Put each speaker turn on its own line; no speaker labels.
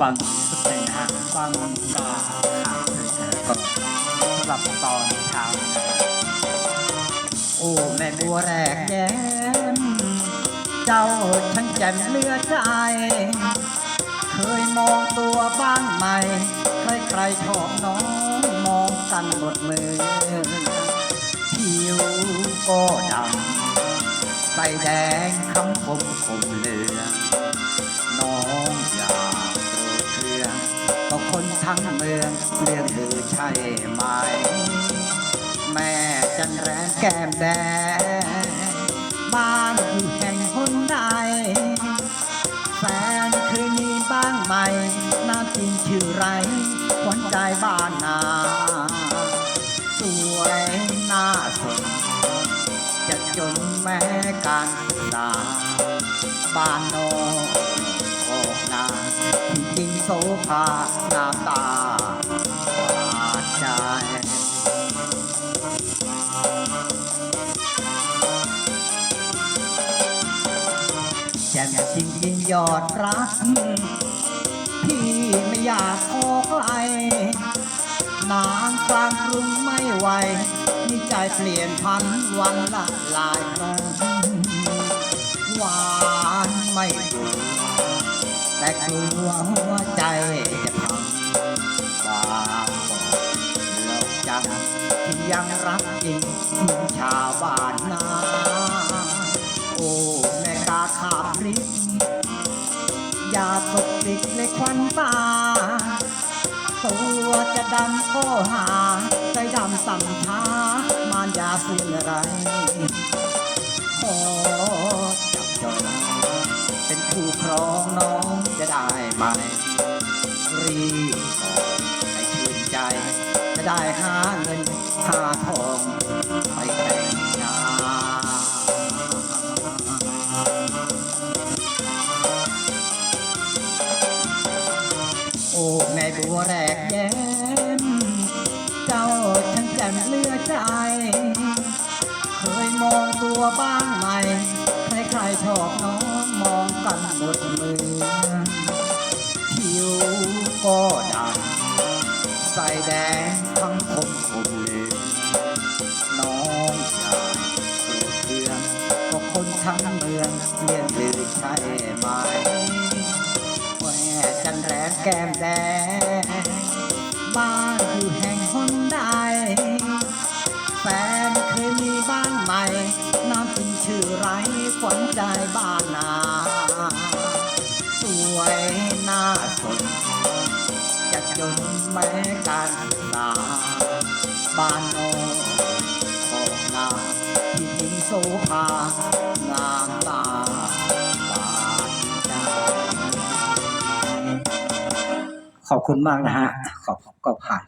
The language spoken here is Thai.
ฟังสุดเลยนะฮะฟังกาขาดเลยนะก็สำหรับตอนเช้า
โอ้แม่บัวแรกแย้มเจ้าช่างแจ่มเลือใจ เคยมองตัวบ้างไหมใครใครๆชอบน้องมองกันหมดมือผิวก็ดำใส่แดงคำคมคมเหลือน้องอยาก ก็คนทั้งเมืองเรื่องลือใช่ไหม แม่จันแรงแก้มแดงบ้านอยู่แห่งคนใดแฟนเคยมีบ้างไหมน้ำจริงชื่อไรขวัญใจบ้านนาสวยหน้าสนจะจนแม้การศึกษาบ้านนอก โสภาหน้าตาหวานใจแจ่มจริงจริงยอดรัก พี่ไม่อยากขอไกลนางกลางกรุงไม่ไหวมีใจเปลี่ยนพันวันละหลายครั้งหวานไม่อยู่ แต่กลัวหัวใจจะพังบางบอกเลิกจังที่ยังรักจริงถึงชาวบ้านนาโอ้แม่กาขาบริบอย่าตกติดในควันตาตัวจะดำก็หาใจดำต่ำช้ามานยาเสื่ออะไรขอ ครองน้องจะได้ไหมรีบบอกให้ชื่นใจ จะได้หาเงินหาทองไปแต่งงานโอ้แม่บัวแรกแย้มเจ้าฉันแจ่มเลือใจ เคยมองตัวบ้างไหมใครๆชอบน้อง กันหมดมือผิวก็ดำใส่แดงทั้งคมคมเลยน้องชายโกรธเพื่องก็คนทั้งเมืองเรียนลือใช่ไหมแหวจันแรงแก้มแดง ชื่อไรขวัญใจบ้านนา สวยหน้าสนจะจนแม้การศึกษาบ้านโนของนาที่จริงโสภางามตาบานใจขอบคุณมากนะฮะ ขอบก็ผ่าน